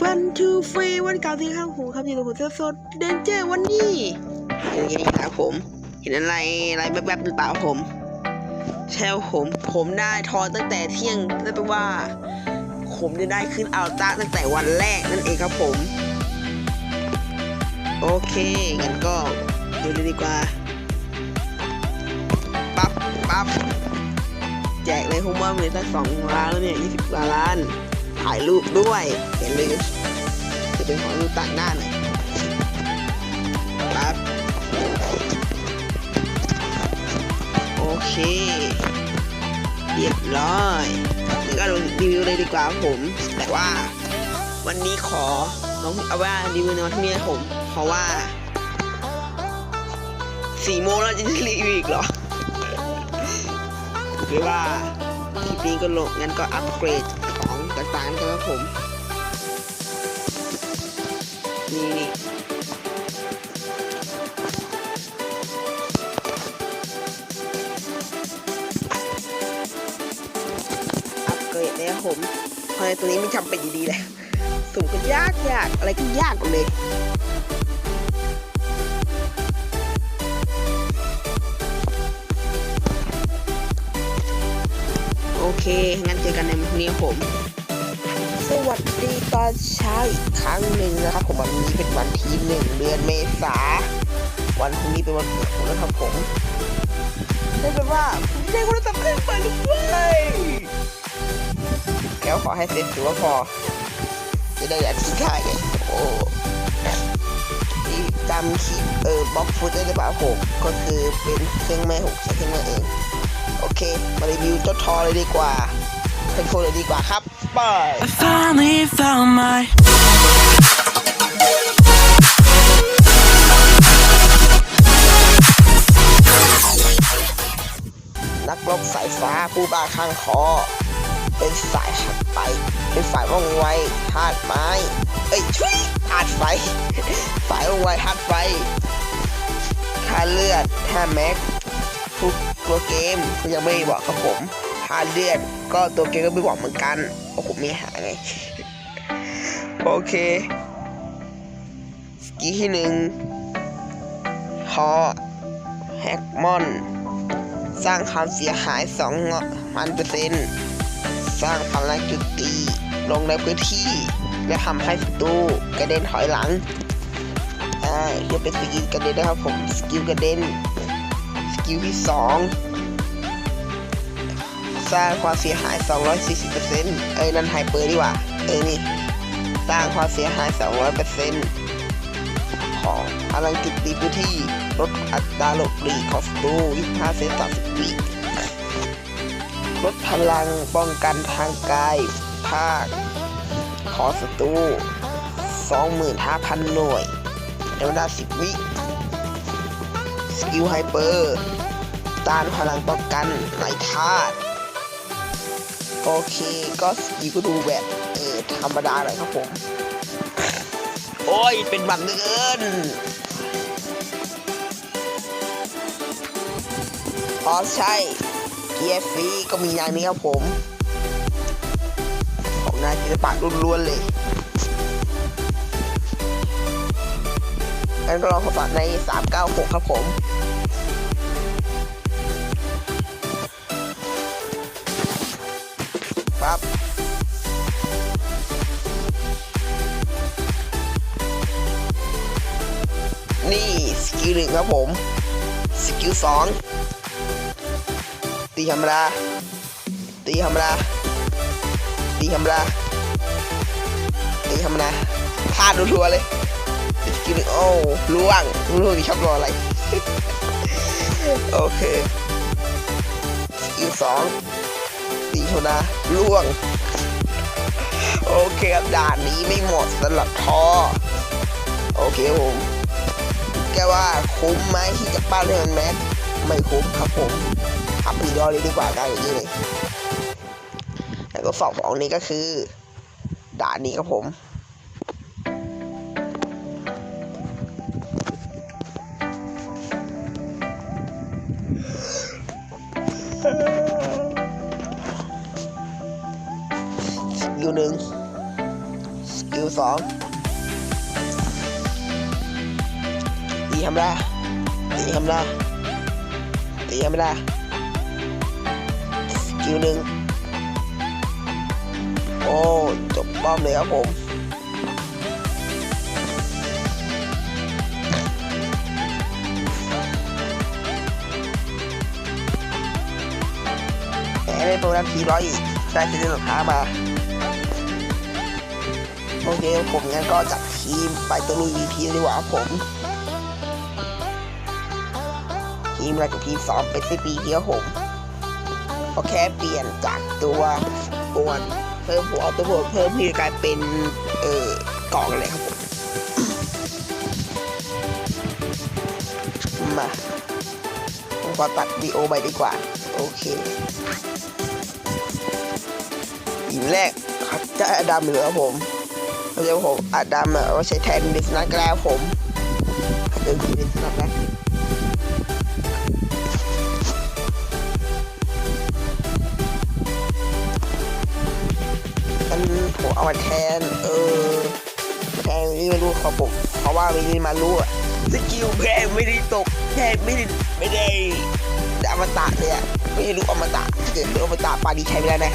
ฟันทูฟรีวันเก่าที่ข้างหูครับอยู่กับผมเสดเดนเจอร์วันนี้อย่างนี้นะครับผม เห็นอะไรอะไรแวบๆหรือเปล่าผมใช่ครับผมผมได้ทอนตั้งแต่เที่ยงนั่นแปลว่า ผมจะได้ขึ้นอัลต้าตั้งแต่วันแรกนั่นเองครับผม โอเคงั้นก็ดูเลยดีกว่าปั๊บปั๊บแจกเลยผมว่ามีตั้งสองล้านแล้วเนี่ยยี่สิบกว่าล้าน ถ่ายรูปด้วยอย่าลืมจะเป็นของรูปต่างหน้าหน่อยปั๊บโอเคเรียบร้อยงั้นก็รีวิวเลยดีกว่าผม แต่ว่าวันนี้ขอน้องเอาว่ารีวิวในวันที่นี้ผม เพราะว่าสี่โมงแล้วจะรีวิวอีกเหรอ หรือว่าคลิปนี้ก็ลงงั้นก็อัปเกรด ต่างๆนครับผม นี่นี่อัปเกรดเลยครับผมเพราะในตัวนี้ไม่จำเป็นอยู่ดีเลยสุ่มก็ยากยากอะไรก็ยากหมดเลยโอเค งั้นเจอกันในวันนี้ครับผม วัสดีตอนเช้าอีกครั้งหนึ่งนะครับ ผมวันนี้เป็นวันที่หนึ่งเดือนเมษา วันพรุ่งนี้เป็นวันเกิดผมนะครับผมได้เป็นว่าผมได้วันสำคัญไปด้วยแก้วขอให้เสร็จถือว่าพอ จะได้อยาทิตย์ได้ไงโอ้ที่จำคลิปเออบล็อกฟุตได้หรือเปล่าผมก็คือเป็นเครื่องแม่หกใช้เครื่องแม่เอง โอเค มารีวิวเจ้าทอเลยดีกว่า เป็นโฟเลยดีกว่าครับไป I finally found my นักรบสายฟ้าผู้บ้าข้างคอ เป็นสายหักไป เป็นฝ่ายว่องไวธาตุไม้ เอ้ยชุยธาตุไฟฝ่ายว่องไวธาตุไฟค่าเลือดท่าแม็กทุกตัวเกมยังไม่บอกครับผมค่าเลือด ก็ตัวเกมก็ไม่บอกเหมือนกันโอ้โหไม่หาไง โอเค สกีที่หนึ่งฮอแฮกมอน สร้างความเสียหาย2พันเปอร์เซ็นสร้างพลังจุดตีลงในพื้นที่ และทำให้ศัตรูกระเด็นถอยหลังอ่าเรียกเป็นสกิลกระเด็นนะครับผม สกิลกระเด็น สกิลที่2 สร้างความเสียหาย 240เเอ้ยนั่นไฮเปอร์ดีกว่า เอ้ยนี่ สร้างความเสียหาย 200เปอร์เซ็นต์ของพลังจุดตีพื้นที่ลดอัตราหลบหลีกของศัตรู25เซนต่อ10วิลดพลังป้องกันทางกาย ภาค ของศัตรู25,000 หน่วยในเวลา10 วิสกิลไฮเปอร์ต้านพลังป้องกันไหลธาตุ โอเค ก็สกิลก็ดูแบบเออธรรมดาเลยครับผม โอ้ย เป็นบังเกินอ๋อใช่เกียร์ฟรีก็มีอย่างนี้ครับผม ของนายศิลปะล้วนๆเลยงั้นก็ลองทดสอบใน 396 ครับผม กิลหนึ่งครับผม สกิลสองตีธรรมดาตีธรรมดาตีธรรมดาตีธรรมดาพลาดรัวๆเลยสกิลหนึ่งโอ้ล่วงล่วงที่ชอบรออะไร โอเคสกิลสองตีธรรมดาล่วงโอเคครับด่านนี้ไม่เหมาะสำหรับทอโอเคครับผม แกว่าคุ้มไหมที่จะปั้นให้มันแม็กไม่คุ้มครับผมทำพีดอเลยดีกว่าการอย่างนี้เลยแล้วก็สอบของนี้ก็คือ ด่านนี้ครับผมสกิลหนึ่งสกิลกิลสอง ธรรมดาตีธรรมดาตีธรรมดาสกิลหนึ่งโอ้จบป้อมเลยครับผมแหมได้โปรแกรมทีร้อยอีกได้ซีรีส์สุดท้ามา โอเคผมงั้นก็จัดทีมไปตัวลุยทีมดีกว่าผม ทีมแรกกับทีมสองเป็นซีปีเดียวผมเพราะแค่เปลี่ยนจากตัวปวนเพิ่มหัวตัวบวกเพิ่มที่กลายเป็นเอ่อกล่องเลยครับผมมาผมขอตัดวีโอไปดีกว่า โอเคทีมแรกครับจะอดัมเหลือผมเราจะผมอดัมอะเอาใช้แทนดิสนัทก็ได้ครับผม ผมเอามาแทน เออแทนนี่ไม่รู้ครับผมเพราะว่าไม่ได้มารู้อะสกิลแพงไม่ได้ตกแพงไม่ได้ไม่ได้อมตะเลยอะไม่ได้รู้อมตะเกิดเป็นอมตะปาดีใช้ไม่ได้นะ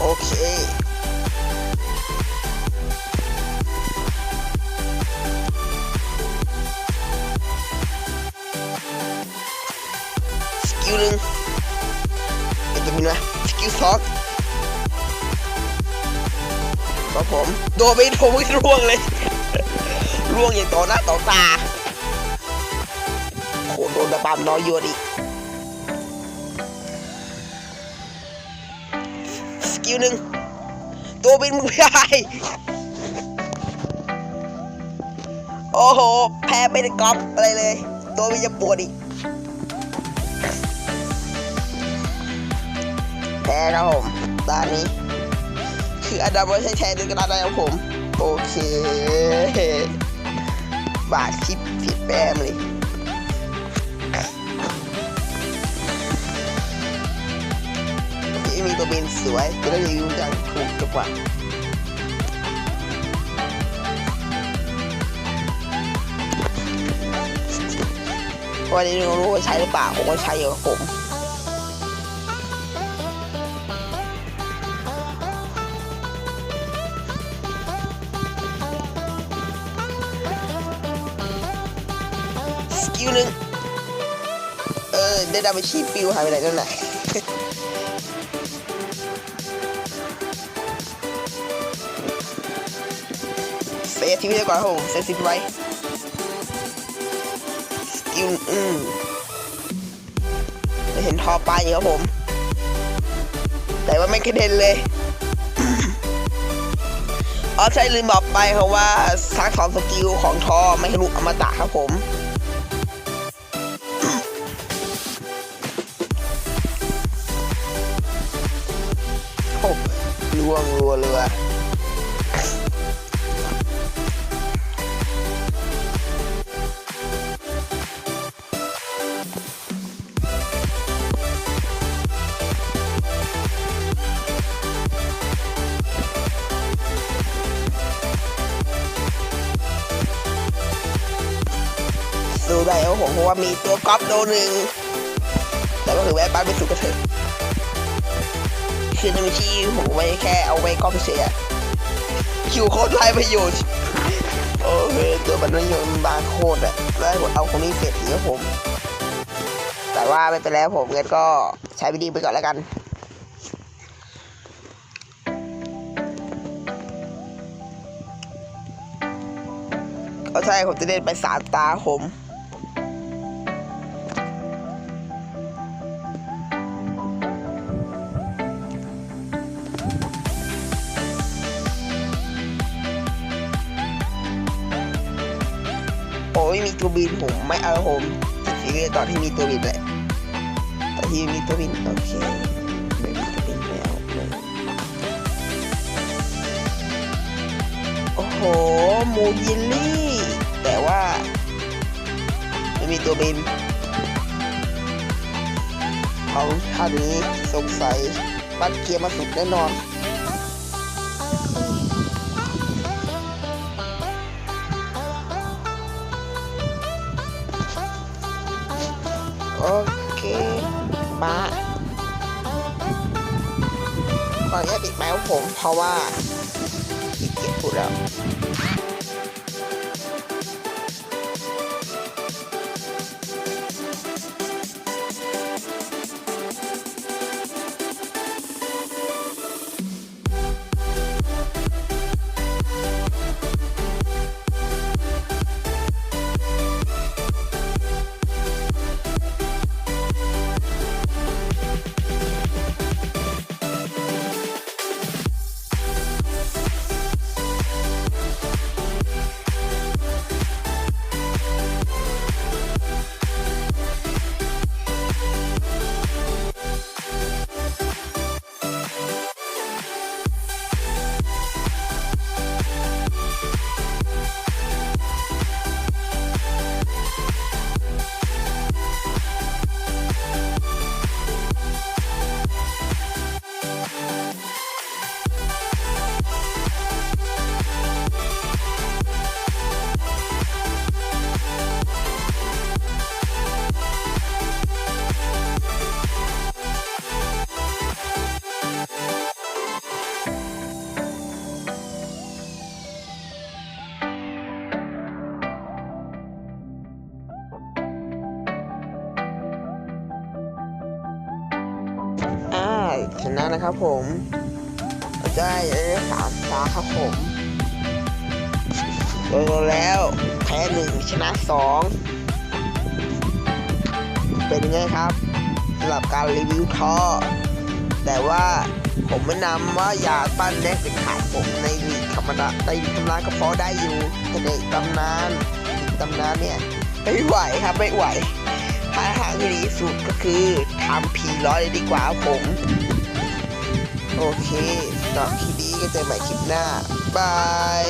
โอเค สกิลสองครับผมโดนไปโดนไม่ร่วงเลย ร่วงอย่างต่อหน้าต่อตาโหโดนระบำน้อยโยนอีกสกิลหนึ่งตัวบินมึงไม่ได้โอ้โห แพ้ไม่ได้ก๊อปอะไรเลย ตัวบินจะปวดอีก พ้ครับผมตอนนี้ คืออันดับไม่ใช่แทนด้วยกระดาษแล้วผม โอเค บาทชิปผิดแป้มเลยที่มีตัวบินสวยจะได้รีวิวอย่างถูกจังหวะวันนี้รู้ว่าใช้หรือเปล่าผมก็ใช้อยู่ครับผม สกิลหนึ่งเออได้ดามาชีปิวหายไปไหนนั่นน่ะเซฟทีวีก่อนครับผมเซฟสิบไว้สกิลอืมไม่เห็นทอปลาอยู่ครับผม แต่ว่าไม่กระเด็นเลยอ๋อใช่ลืมบอกไปครับว่าทั้งสองสกิลของทอไม่ทะลุอมตะครับผม ล่วงรัวเรือสู้ได้ครับผมเพราะว่ามีตัวก๊อปโดนหนึ่งแต่ก็ถือแวะบ้านไปสู่กระเถิด คือในบัญชีผมไว้แค่เอาไว้ก๊อปเสียคิวโคตรไร้ประโยชน์โอเคตัวบันทึกยนต์บาร์โคดอะแล้วเอาคนนี้เสร็จทีครับผม แต่ว่าไม่เป็นไรครับผมงั้นก็ใช้วิธีไปก่อนแล้วกันก็ใช่ผมจะเล่นไปสามตาผม โอ้ยมีตัวบินผมไม่เอาผมซีเรียสตอนที่มีตัวบินเลยตอนที่มีตัวบินโอเคไม่มีตัวบินแล้วโอ้โหมูยิลลี่ แต่ว่าไม่มีตัวบินเขาท่านี้สงสัยบัตรเกียร์มาสุดแน่นอน โอเคมาขออนุญาตปิดไมค์ของผมเพราะว่าขี้เกียจพูดแล้ว ชนะนะครับผมได้ได้สามสตาครับผมโดยแล้วแพ้หนึ่งชนะสองเป็นไงครับสำหรับการรีวิวท่อแต่ว่าผมแนะนำว่าอย่าปั้นแน็กเป็นขาดผมในลีกธรรมดาในลีกตำนานก็พอได้อยู่แต่ในตำนานตำนานเนี่ยไม่ไหวครับไม่ไหวถ้าทางที่ดีสุดก็คือทำพีร้อยดีกว่าผม โอเคตอบคลิปนี้ก็เจอใหม่คลิปหน้า บาย